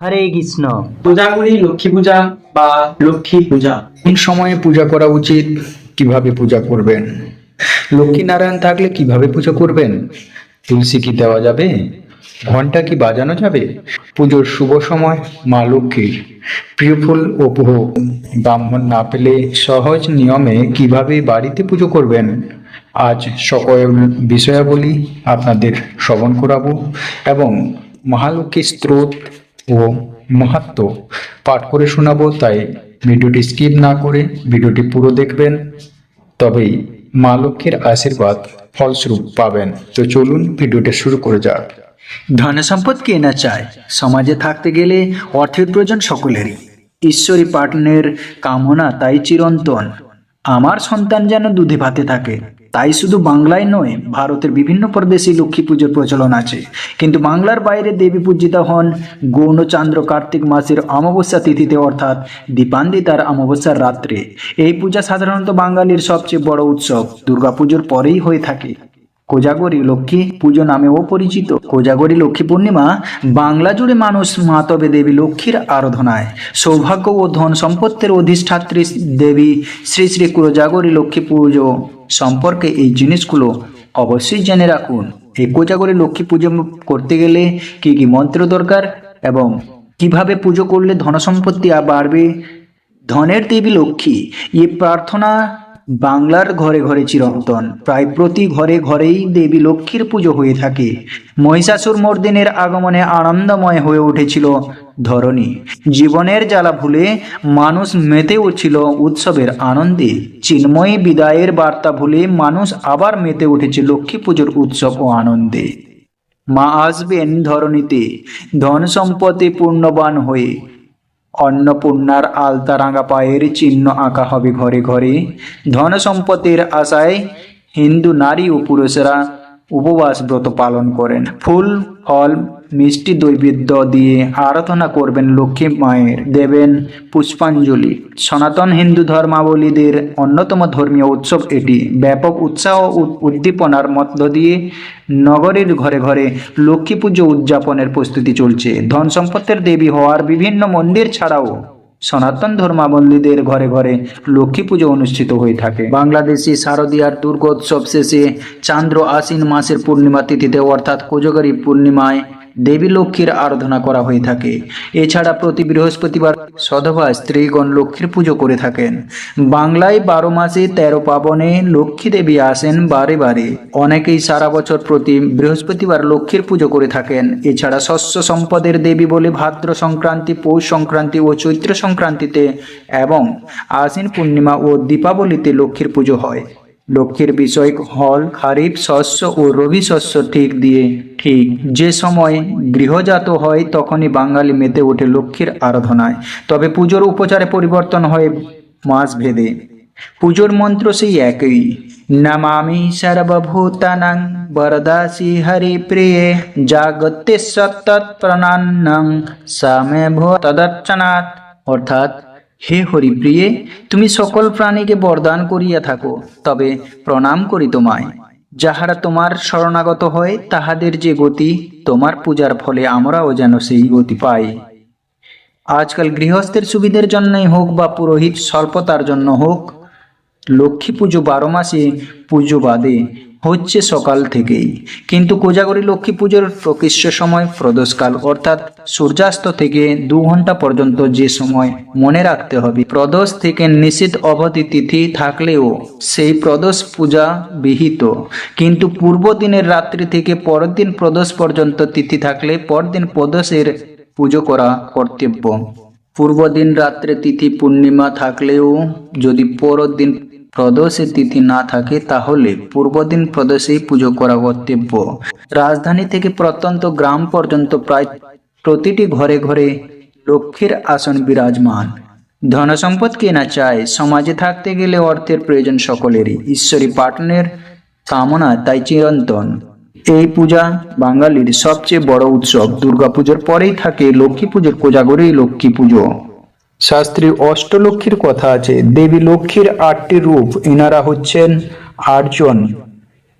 হরে কৃষ্ণ। পূজা করি লক্ষ্মী পূজা বা লক্ষ্মী পূজা। কোন সময়ে পূজা করা উচিত? কীভাবে পূজা করবেন? লক্ষ্মী নারায়ণ থাকলে কীভাবে পূজা করবেন? তুলসী কি দেওয়া যাবে? ঘণ্টা কি বাজানো যাবে? পুজোর শুভ সময় মা লক্ষ্মীর। প্রিয় ফুল ও ভোগ ব্রাহ্মণ না পেলে সহজ নিয়মে কীভাবে বাড়িতে পুজো করবেন? আজ সকল বিষয়াবলী আপনাদের শ্রবণ করাবো এবং মহালক্ষ্মী স্রোত ও মাহাত্ম পাঠ করে শোনাবো, তাই ভিডিওটি স্কিপ না করে ভিডিওটি পুরো দেখবেন। তবেই মা লক্ষ্মীর আশীর্বাদ ফলস্বরূপ পাবেন। তো চলুন ভিডিওটা শুরু করে যাক। ধন সম্পদ কে না চায়? সমাজে থাকতে গেলে অর্থের প্রয়োজন সকলেরই। ঈশ্বরী পাটনের কামনা তাই চিরন্তন। আমার সন্তান যেন দুধে ভাতে থাকে। তাই শুধু বাংলায় নয়, ভারতের বিভিন্ন প্রদেশে লক্ষ্মী পুজোর প্রচলন আছে। কিন্তু বাংলার বাইরে দেবী পূজিত হন গৌণচন্দ্র কার্তিক মাসের অমাবস্যা তিথিতে, অর্থাৎ দীপান্দিতার অমাবস্যার রাত্রে। এই পূজা সাধারণত বাঙালির সবচেয়ে বড় উৎসব। দুর্গাপুজোর পরেই হয়ে থাকে। কোজাগরী লক্ষ্মী পুজো নামেও পরিচিত। কোজাগরী লক্ষ্মী পূর্ণিমা বাংলা জুড়ে মানুষ মাতবে দেবী লক্ষ্মীর আরাধনায়। সৌভাগ্য ও ধন সম্পত্তির অধিষ্ঠাত্রী দেবী শ্রী শ্রী কোজাগরী লক্ষ্মী পুজো সম্পর্কে এই জিনিসগুলো অবশ্যই জেনে রাখুন। এই কোজাগরী লক্ষ্মী পুজো করতে গেলে কি কি মন্ত্র দরকার এবং কীভাবে পুজো করলে ধন সম্পত্তি আর বাড়বে? ধনের দেবী লক্ষ্মী এই প্রার্থনা বাংলার ঘরে ঘরে চিরন্তন। প্রায় প্রতি ঘরে ঘরেই দেবী লক্ষ্মীর পুজো হয়ে থাকে। মহিষাসুর মর্দিনের আগমনে আনন্দময় হয়ে উঠেছিল ধরণী। জীবনের জ্বালা ভুলে মানুষ মেতে উঠছিল উৎসবের আনন্দে। চিন্ময়ী বিদায়ের বার্তা ভুলে মানুষ আবার মেতে উঠেছে লক্ষ্মী পুজোর উৎসব ও আনন্দে। মা আসবেন ধরণীতে। ধন সম্পদে পূর্ণবান হয়ে অন্নপূর্ণার আলতা রাঙা পায়ের চিহ্ন আঁকা হবে ঘরে ঘরে। ধন সম্পত্তির আশায় হিন্দু নারী ও পুরুষেরা উপবাস ব্রত পালন করেন। ফুল, ফল, মিষ্টি দৈবেদ্য দিয়ে আরাধনা করবেন লক্ষ্মী মায়ের দেবেন পুষ্পাঞ্জলি। সনাতন হিন্দু ধর্মাবলীদের অন্যতম ধর্মীয় উৎসব এটি। ব্যাপক উৎসাহ উদ্দীপনার মধ্য দিয়ে নগরীর ঘরে ঘরে লক্ষ্মী পুজো উদযাপনের প্রস্তুতি চলছে। ধন সম্পত্তির দেবী হওয়ার বিভিন্ন মন্দির ছাড়াও সনাতন ধর্মাবলম্বীদের ঘরে ঘরে লক্ষ্মী পুজো অনুষ্ঠিত হয়ে থাকে। বাংলাদেশি শারদীয়ার দুর্গোৎসব শেষে চান্দ্র আশ্বিন মাসের পূর্ণিমা তিথিতে, অর্থাৎ কোজগরী পূর্ণিমায় দেবী লক্ষ্মীর আরাধনা করা হয়ে থাকে। এছাড়া প্রতি বৃহস্পতিবার সধবা স্ত্রীগণ লক্ষ্মীর পুজো করে থাকেন। বাংলায় বারো মাসে তেরো পাবনে লক্ষ্মী দেবী আসেন বারে বারে। অনেকেই সারা বছর প্রতি বৃহস্পতিবার লক্ষ্মীর পুজো করে থাকেন। এছাড়া শস্য সম্পদের দেবী বলে ভাদ্র সংক্রান্তি, পৌষ সংক্রান্তি ও চৈত্র সংক্রান্তিতে এবং আশ্বিন পূর্ণিমা ও দীপাবলিতে লক্ষ্মীর পুজো হয়। লক্ষ্মীর বিষয় হল খারিফ শস্য ও রবি শস্য ঠিক দিয়ে, ঠিক। যে সময় গৃহজাত হয়, তখনই বাঙালি মেতে ওঠে লক্ষ্মীর আরাধনায়। তবে পুজোর উপচারে পরিবর্তন হয় মাস ভেদে। পুজোর মন্ত্র সেই একই, নমামি সর্বভূতানাং বরদাসি হরি প্রিয়ে জাগতে সতত প্রণান্নং সামে ভো তদর্চনাথ অর্থাৎ হে হরিপ্রিয়ে, তুমি সকল প্রাণীকে বরদান করিয়া থাকো, তবে প্রণাম করি তোমায়। যাহারা তোমার শরণাগত হয়, তাহাদের যে গতি, তোমার পূজার ফলে আমরাও যেন সেই গতি পাই। আজকাল গৃহস্থের সুবিধের জন্যই হোক বা পুরোহিত স্বল্পতার জন্য হোক, লক্ষ্মী পুজো বারো মাসে পুজো বাদে হচ্ছে সকাল থেকেই। কিন্তু কোজাগরী লক্ষ্মী পুজোর প্রকৃষ্ট সময় প্রদোষকাল, অর্থাৎ সূর্যাস্ত থেকে দু ঘণ্টা পর্যন্ত যে সময় মনে রাখতে হবে। প্রদোষ থেকে নিষিদ্ধ অবধি তিথি থাকলেও সেই প্রদোষ পূজা বিহিত। কিন্তু পূর্ব দিনের রাত্রি থেকে পরের দিন প্রদোষ পর্যন্ত তিথি থাকলে পরদিন প্রদোষের পুজো করা কর্তব্য। পূর্ব দিন রাত্রে তিথি পূর্ণিমা থাকলেও যদি পরের দিন প্রদোষে তিথি না থাকে তাহলে পূর্বদিন প্রদোষেই পুজো করা কর্তব্য। রাজধানী থেকে প্রত্যন্ত গ্রাম পর্যন্ত প্রায় প্রতিটি ঘরে ঘরে লক্ষ্মীর আসন বিরাজমান। ধনসম্পদ কে না চায়, সমাজে থাকতে গেলে অর্থের প্রয়োজন সকলেরই। ঈশ্বরী পাটনের কামনা তাই চিরন্তন। এই পূজা বাঙালির সবচেয়ে বড় উৎসব। দুর্গাপুজোর পরেই থাকে লক্ষ্মী পুজোর কোজাগরী লক্ষ্মী পুজো। শাস্ত্রী অষ্টলক্ষ্মীর কথা আছে, দেবী লক্ষ্মীর আটটি রূপ এনারা হচ্ছেন আটজন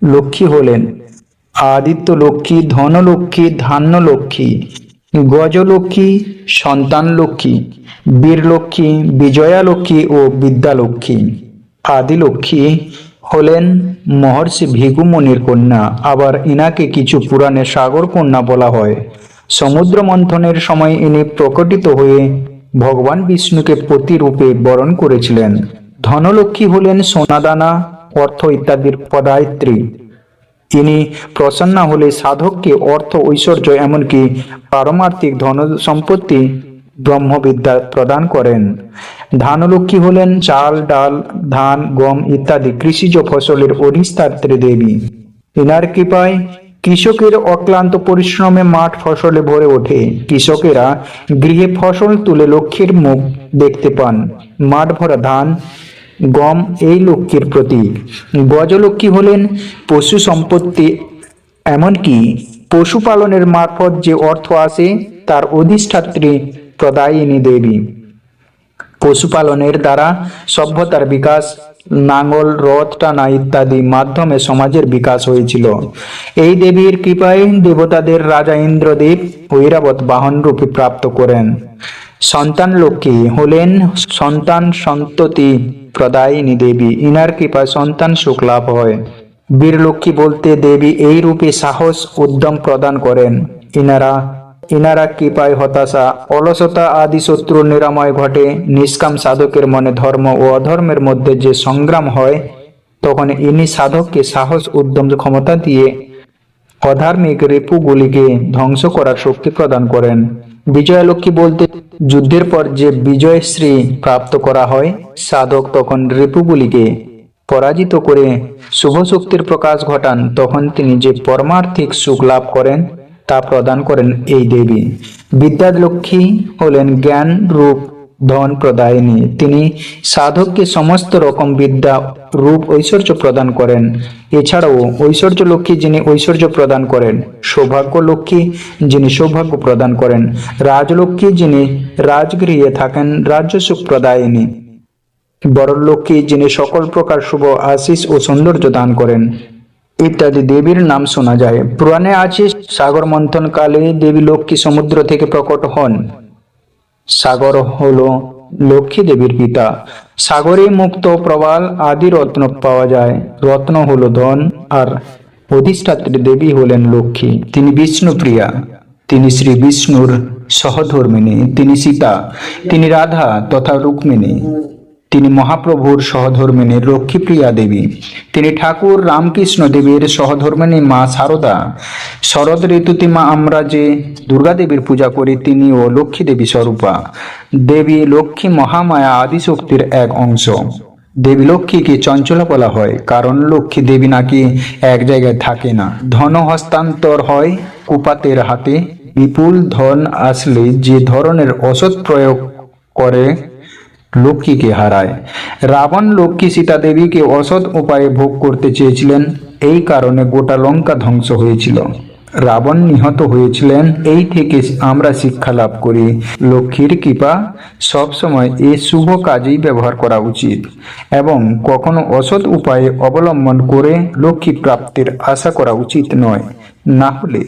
লক্ষ্মী হলেন। আদিত্য লক্ষ্মী ধনলক্ষ্মী ধান্য লক্ষ্মী গজলক্ষ্মী সন্তান লক্ষ্মী বীরলক্ষ্মী বিজয়া লক্ষ্মী ও বিদ্যালক্ষ্মী আদিলক্ষ্মী হলেন মহর্ষি ভিগু মুনির কন্যা। আবার ইনাকে কিছু পুরাণে সাগর কন্যা বলা হয়। সমুদ্র মন্থনের সময় ইনি প্রকটিত হয়ে ভগবান বিষ্ণুকে প্রতিরূপে বরণ করেছিলেন। ধনলক্ষ্মী হলেন সোনাদানা, অর্থ ইত্যাদির পদায়ত্রী। তিনি প্রসন্ন হলে সাধককে অর্থ, ঐশ্বর্য এমনকি পারমার্থিক ধন সম্পত্তি ব্রহ্মবিদ্যা প্রদান করেন। ধানলক্ষ্মী হলেন চাল, ডাল, ধান, গম ইত্যাদি কৃষিজ ফসলের অধিষ্ঠাত্রী দেবী। ইনার কৃপায় কৃষকের অক্লান্ত পরিশ্রমে মাঠ ফসলে ভরে ওঠে। কৃষকেরা গৃহে ফসল তুলে লক্ষ্মীর মুখ দেখতে পান। মাঠ ভরা ধান, গম এই লক্ষ্মীর প্রতীক। গজলক্ষ্মী হলেন পশু সম্পত্তি, এমনকি পশুপালনের মারফত যে অর্থ আসে, তার অধিষ্ঠাত্রী প্রদায়িনী দেবী। পশুপালনের দ্বারা সভ্যতার বিকাশ নাঙ্গল রথ, টানা ইত্যাদি মাধ্যমে সমাজের বিকাশ হয়েছিল। এই দেবীর কৃপায় দেবতাদের রাজা ইন্দ্রদেব ঐরাবত বাহন রূপে প্রাপ্ত করেন। সন্তান লক্ষ্মী হলেন সন্তান সন্ততি প্রদায়িনী দেবী। ইনার কৃপায় সন্তান সুখ লাভ হয়। বীরলক্ষ্মী বলতে দেবী এই রূপে সাহস, উদ্যম প্রদান করেন। ইনারা ইনারা কৃপায় হতাশা, অলসতা আদি শত্রু নিরাময় ঘটে। নিষ্কাম সাধকের মনে ধর্ম ও অধর্মের মধ্যে যে সংগ্রাম হয়, তখন ইনি সাধককে সাহস, উদ্যম, ক্ষমতা দিয়ে অধার্মিক রিপুগুলিকে ধ্বংস করার শক্তি প্রদান করেন। বিজয়লক্ষ্মী বলতে, যুদ্ধের পর যে বিজয়শ্রী প্রাপ্ত করা হয়, সাধক তখন রিপুগুলিকে পরাজিত করে শুভ শক্তির প্রকাশ ঘটান। তখন তিনি যে পরমার্থিক সুখ লাভ করেন তা প্রদান করেন এই দেবী। বিদ্যালক্ষ্মী হলেন জ্ঞান, রূপ, ধন প্রদায়িনী। তিনি সাধককে সমস্ত রকম বিদ্যা, রূপ, ঐশ্বর্য প্রদান করেন। এছাড়াও ঐশ্বর্য লক্ষ্মী যিনি ঐশ্বর্য প্রদান করেন সৌভাগ্য লক্ষ্মী যিনি সৌভাগ্য প্রদান করেন, রাজলক্ষ্মী যিনি রাজগৃহে থাকেন, রাজ্য সুখ প্রদায়িনী। বড়লক্ষ্মী যিনি সকল প্রকার শুভ আশিস ও সৌন্দর্য দান করেন। ইত্যাদি দেবীর নাম শোনা যায়। পুরাণে আছে, সাগর মন্থন কালে দেবী লক্ষ্মী সমুদ্র থেকে প্রকট হন। সাগর হলো লক্ষ্মী দেবীর পিতা। সাগরে মুক্ত প্রবাল আদি রত্ন পাওয়া যায়। রত্ন হলো ধন, আর অধিষ্ঠাত্রী দেবী হলেন লক্ষ্মী। তিনি বিষ্ণুপ্রিয়া, তিনি শ্রী বিষ্ণুর সহধর্মিনী তিনি সীতা, তিনি রাধা তথা রুক্মিণী। তিনি মহাপ্রভুর সহধর্মিনী লক্ষ্মীপ্রিয়া দেবী। তিনি ঠাকুর রামকৃষ্ণ দেবীর সহধর্মিনী মা শারদা শরৎ ঋতুতে মা আমরা যে দুর্গা দেবীর পূজা করি তিনিও লক্ষ্মী দেবী স্বরূপা। দেবী লক্ষ্মী মহামায়া আদিশক্তির এক অংশ। দেবী লক্ষ্মীকে চঞ্চলা বলা হয়, কারণ লক্ষ্মী দেবী নাকি এক জায়গায় থাকে না। ধন হস্তান্তর হয় কুপাতের হাতে। বিপুল ধন আসলে যে ধরনের অসৎ প্রয়োগ করে লক্ষ্মীকে হারায়। রাবণ লক্ষ্মী সীতা দেবীকে অসৎ উপায়ে ভোগ করতে চেয়েছিলেন, এই কারণে গোটা লঙ্কা ধ্বংস হয়েছিল। রাবণ নিহত হয়েছিলেন, এই থেকে আমরা শিক্ষা লাভ করি। লক্ষ্মীর কৃপা সবসময় এই শুভ কাজেই ব্যবহার করা উচিত এবং কখনো অসৎ উপায়ে অবলম্বন করে লক্ষ্মী প্রাপ্তির আশা করা উচিত নয়। না হলে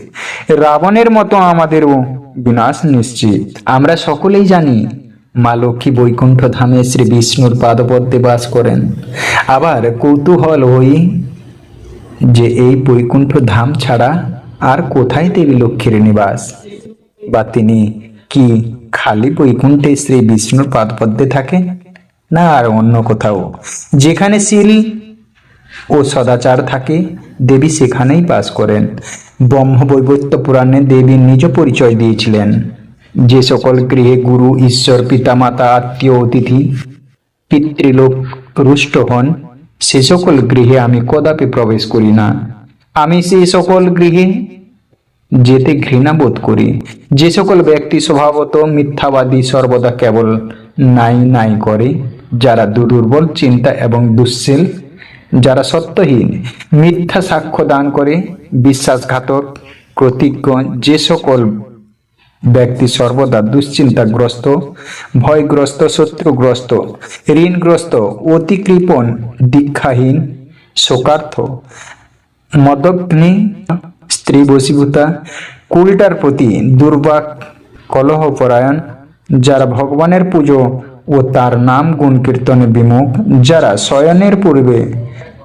রাবণের মতো আমাদেরও বিনাশ নিশ্চিত। আমরা সকলেই জানি মা লক্ষ্মী বৈকুণ্ঠ ধামে শ্রী বিষ্ণুর পাদপদ্মে বাস করেন। আবার কৌতূহল হই যে এই বৈকুণ্ঠ ধাম ছাড়া আর কোথায় দেবী লক্ষ্মীর নিবাস? বা তিনি কি খালি বৈকুণ্ঠে শ্রী বিষ্ণুর পাদপদ্মে থাকে না আর অন্য কোথাও? যেখানে শিল ও সদাচার থাকে, দেবী সেখানেই বাস করেন। ব্রহ্মবৈবত্য পুরাণে দেবী নিজ পরিচয় দিয়েছিলেন। যে সকল গৃহে গুরু, ঈশ্বর, পিতামাতা, আত্মীয়, অতিথি, পিতৃলোক রুষ্ট হন, সে সকল গৃহে আমি কদাপি প্রবেশ করি না। আমি সেই সকল গৃহে যেতে ঘৃণা বোধ করি। যে সকল ব্যক্তি স্বভাবত মিথ্যাবাদী সর্বদা কেবল নাই নাই করে, যারা দুর্বল, চিন্তা এবং দুশ্চিল, যারা সত্যহীন, মিথ্যা সাক্ষ্য দান করে, বিশ্বাসঘাতক, প্রতিজ্ঞ, যে সকল ব্যক্তি সর্বদা দুশ্চিন্তাগ্রস্ত, ভয়গ্রস্ত, শত্রুগ্রস্ত, ঋণগ্রস্ত অতি কৃপণ দীক্ষাহীন, শোকার্থ, মদগ্নি, স্ত্রী বশীভূতা, কুলটার প্রতি দুর্বাক কলহপরায়ণ, যারা ভগবানের পুজো ও তার নাম গুণ কীর্তনে বিমুখ, যারা শয়নের পূর্বে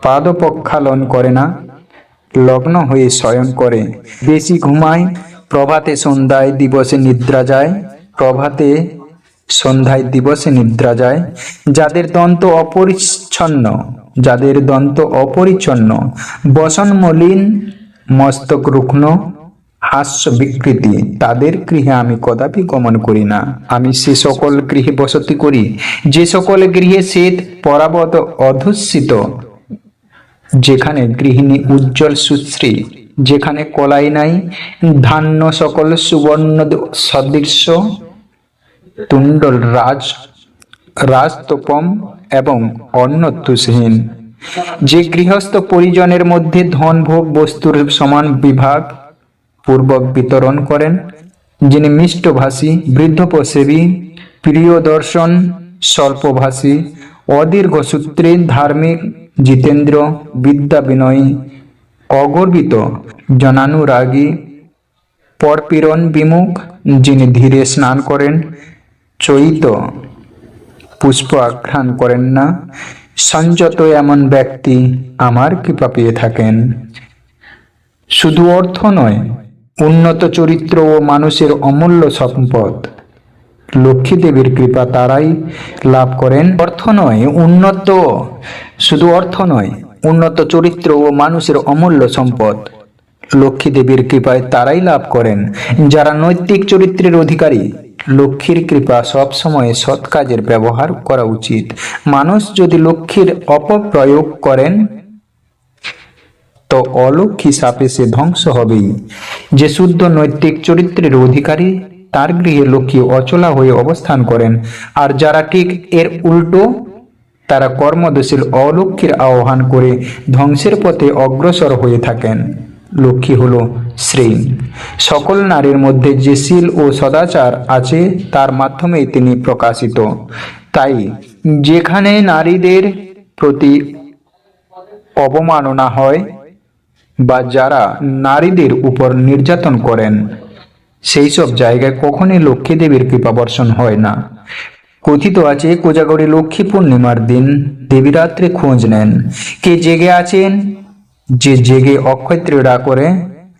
পাদপক্ষালন করে না, লগ্ন হয়ে শয়ন করে, বেশি ঘুমায় প্রভাতে সন্ধ্যায় দিবসে নিদ্রা যায়, প্রভাতে সন্ধ্যায় দিবসে নিদ্রা যায়। যাদের দন্ত অপরিচ্ছন্ন, যাদের দন্ত অপরিচ্ছন্ন বসন মলিন মস্তক রুগ্ন হাস্য বিকৃতি, তাদের গৃহে আমি কদাপি গমন করি না। আমি সে সকল গৃহে বসতি করি, যে সকল গৃহে শীত পরাবত অধুষ্যিত যেখানে গৃহিণী উজ্জ্বল সুশ্রী যেখানে কলাই নাই, ধান্য সকল সুবর্ণ সদৃশ্য তুণ্ডল রাজ, রাজতোপম এবং অন্ন তুষহীন। যে গৃহস্থ পরিজনের মধ্যে ধন ভোগ বস্তুর সমান বিভাগ পূর্বক বিতরণ করেন, যিনি মিষ্টভাষী, বৃদ্ধপসেবী প্রিয় দর্শন স্বল্পভাষী অদীর্ঘ সূত্রে ধার্মিক, জিতেন্দ্র বিদ্যা বিনয়ী অগর্বিত জনানুরাগী পরপীড়ন বিমুখ, যিনি ধীরে স্নান করেন, চৈত পুষ্প আঘ্রাণ করেন না সংযত এমন ব্যক্তি আমার কৃপা পেয়ে থাকেন। শুধু অর্থ নয়, উন্নত চরিত্র ও মানুষের অমূল্য সম্পদ, লক্ষ্মী দেবীর কৃপা তারাই লাভ করেন। অর্থ নয়, উন্নত, শুধু অর্থ নয় উন্নত চরিত্র ও মানুষের অমূল্য সম্পদ। লক্ষ্মী দেবীর কৃপায় তারাই লাভ করেন। যারা নৈতিক চরিত্রের অধিকারী, লক্ষ্মীর কৃপা সব সময় সৎ কাজের ব্যবহার করা উচিত। মানুষ যদি লক্ষ্মীর অপপ্রয়োগ করেন, তো অলক্ষী সাপে সে ধ্বংস হবেই। যে শুদ্ধ নৈতিক চরিত্রের অধিকারী, তার গৃহে লক্ষ্মী অচলা হয়ে অবস্থান করেন। আর যারা ঠিক এর উল্টো তারা কর্মদোষীর অলক্ষীর আহ্বান করে ধ্বংসের পথে অগ্রসর হয়ে থাকেন। লক্ষ্মী হল শ্রী সকল নারীর মধ্যে যে শীল ও সদাচার আছে, তার মাধ্যমেই তিনি প্রকাশিত। তাই যেখানে নারীদের প্রতি অবমাননা হয় বা যারা নারীদের উপর নির্যাতন করেন সেই সব জায়গায় কখনই লক্ষ্মী দেবীর কৃপা বর্ষণ হয় না। কথিত আছে কোজাগরে লক্ষ্মী পূর্ণিমার দিন। দেবীরাত্রে খোঁজ নেন। কে জেগে আছেন? যে জেগে অক্ষয় করে,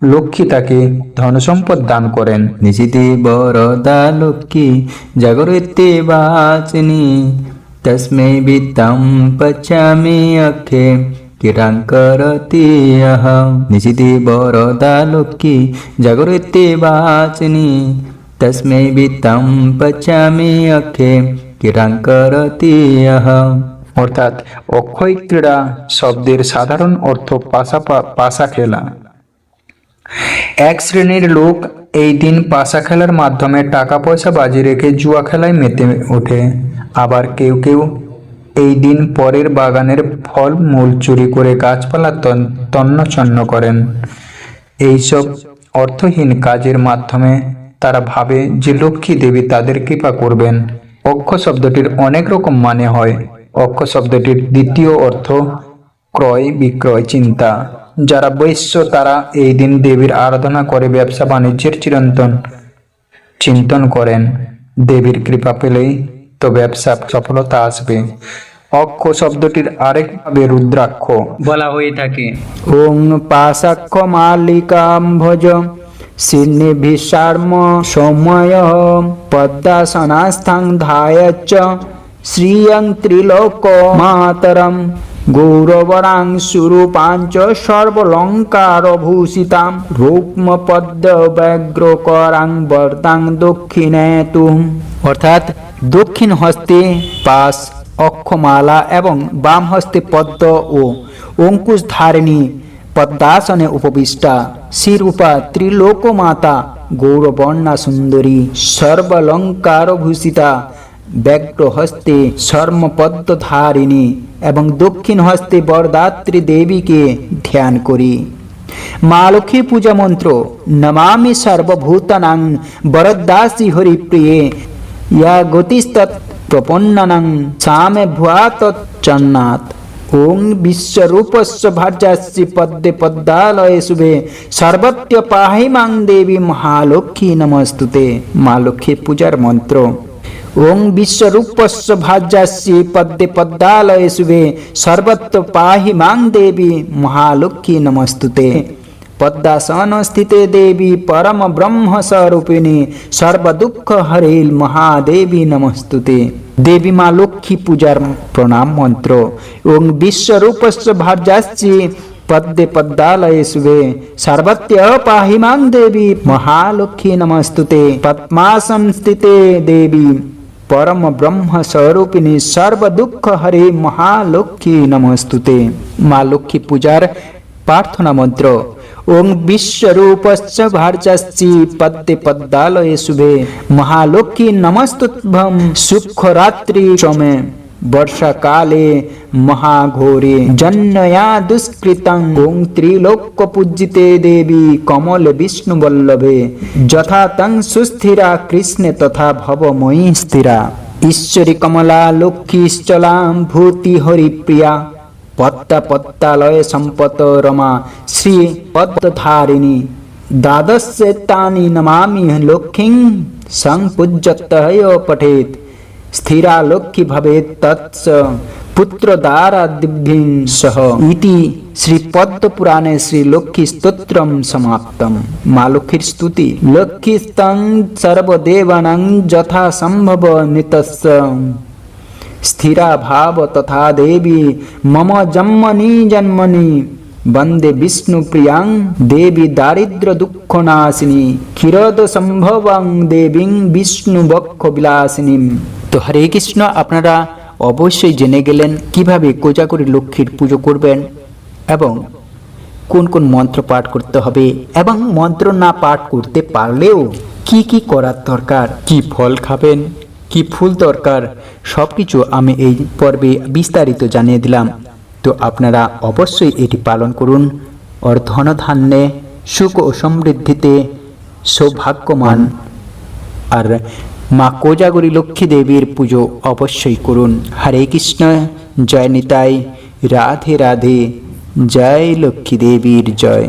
লক্ষ্মী তাকে ধন সম্পদ দান করেন। নিশিতে বরদা লক্ষ্মী জাগরিতে বাচনি। তসমে বিতম পচামি অক্ষে কিরাঙ্করতি অহম নিশিতে বরদা লক্ষ্মী জাগরিতে বাচনি। तस्मै वित्तं पश्यामि अखे किरां करति अहं অর্থাৎ অক্ষয় ক্রীড়া শব্দের সাধারণ অর্থ পাশা পা- পাশা খেলা এক শ্রেণীর লোক এই দিন পাশা খেলার মাধ্যমে টাকা পয়সা বাজি রেখে জুয়া খেলায় মেতে ওঠে আবার কেউ কেউ এই দিন পরের বাগানের ফল মূল চুরি করে গাছপালা তন- তন্নছন্ন করেন এইসব অর্থহীন কাজের মাধ্যমে তারা ভাবে যে লক্ষ্মী দেবী তাদের কৃপা করবেন। অক্ষ শব্দটির অনেক রকম মানে হয়। অক্ষ শব্দটির দ্বিতীয় অর্থ ক্রয় বিক্রয় চিন্তা। যারা বৈশ্য তারা এই দিন দেবীর আরাধনা করে ব্যবসা বাণিজ্যের চিরন্তন চিন্তন করেন। দেবীর কৃপা পেলেই তো ব্যবসা সফলতা আসবে। অক্ষ শব্দটির আরেক ভাবে রুদ্রাক্ষ। বলা হয়ে থাকে। ওং পাশাক্ষ মালিকাম ভজ সিন্নিভিষার্ম সময় পদ্মাসনাস্থাং ধায়চ শ্রিয়ং ত্রিলোক মাতরম গৌরবরাং সুরূপাঞ্চ সর্বলঙ্কার ভূষিতাম রূক্ম পদ্ম ব্যগ্র বর্তাং দক্ষিণে তুম অর্থাৎ দক্ষিণ হস্তে পাশ, অক্ষমালা এবং বাম হস্তে পদ্ম ও অঙ্কুশ ধারিণী পদ্মাসনে উপবিষ্টা। শিরূপা ত্রিলোকমাতা গৌরবর্ণা সুন্দরী সর্বলঙ্কার ভূষিতা ব্যগ্র হস্তে ধারিণী এবং দক্ষিণ হস্তে বরদাত্রী দেবীকে ধ্যান করি। মা লক্ষ্মী পূজা মন্ত্র, নমামি সর্বভূতানাং বরদাসি হরিপ্রিয়ে, ইয়া গতিস্তৎ প্রপন্নানাং সামে ভুয়াত চন্নাথ ওং বিশ্বরূপস্য ভার্যাস্যি পদ্মে পদ্মালয়ে শুভে। সর্বত্য পাহি মাং দেবী মহালক্ষ্মী নমস্তুতে। মা লক্ষ্মীর পূজার মন্ত্র। ওং বিশ্বরূপস্য ভার্যাস্যি পদ্মে পদ্মালয়ে শুভে। সর্বত্র পাহি মাং দেবী মহালক্ষ্মী নমস্তুতে। পদ্মাসন স্থিতে দেবী পরম ব্রহ্ম স্বরূপিণী সর্বদুঃখ হরিল মহাদেবী নমস্তুতে। দেবী মা লক্ষ্মী পূজার প্রণাম মন্ত্র ওং বিশ্বরূপস্য ভার্যাস্যি পদ্মে পদ্মালয়ে শুভে। সর্বত্য পাহি মাং দেবী মহালক্ষ্মী নমস্তুতে। পদ্মাসন স্থিতে দেবী পরম ব্রহ্ম স্বরূপিণী সর্ব দুঃখ হরে মহালক্ষ্মী নমস্তুতে। মা লক্ষ্মী পূজার প্রার্থনা মন্ত্র। ওং বিশ্বরূপশ্চ ভার্যাশ্চি পদ্মে পদ্মালয়ে শুভে। মহালক্ষ্মী নমস্তুভ্যম সুখ রাত্রি সমে বর্ষাকালে মহাঘোরে জন্যয়া দুষ্কৃতং। ওং ত্রিলোক্য পূজিতে দেবী কমল বিষ্ণু বল্লভে। যথা তং সুস্থিরা কৃষ্ণে তথা ভবময়ী স্থিরা। ঈশ্বরী কমলা লক্ষ্মীশ্চলাম ভূতি হরিপ্রিয়া। পদ্মা পদ্মালয় সম্পত রমা শ্রী পদ্মধারিণী দ্বাদশে তানি নমামি লক্ষ্মীং সংপূজ্যতয় পঠেত স্থিরা লক্ষ্মী ভবেত তৎস পুত্র দ্বারা দিব্যিং সহ ইতি শ্রী পদ্ম পুরাণে শ্রী লক্ষ্মী স্তোত্রম সমাপ্তম মা লক্ষ্মীর স্তুতি লক্ষ্মীস্তং সর্বদেবানাং যথা সম্ভব নিতস্য স্থিরা ভাব তথা দেবী। মম জন্মনি জন্মনি বন্দে বিষ্ণু প্রিয়াং দেবী দারিদ্র দুঃখ নাশিনী। ক্ষীরদ সম্ভবং দেবীং বিষ্ণু বক্ষ বিলাসিনী তো হরে কৃষ্ণ, আপনারা অবশ্যই জেনে গেলেন কীভাবে কোজাগরী লক্ষ্মীর পুজো করবেন এবং কোন কোন মন্ত্র পাঠ করতে হবে এবং মন্ত্র না পাঠ করতে পারলেও কি কি করার দরকার, কি ফল খাবেন কি ফুল দরকার? সব কিছু আমি এই পর্বে বিস্তারিত জানিয়ে দিলাম। তো আপনারা অবশ্যই এটি পালন করুন। ওর ধনধান্যে সুখ ও সমৃদ্ধিতে সৌভাগ্যমান। আর মা কোজাগরী লক্ষ্মী দেবীর পুজো অবশ্যই করুন। হরে কৃষ্ণ, জয় নিতাই, রাধে রাধে, জয় লক্ষ্মী দেবীর জয়।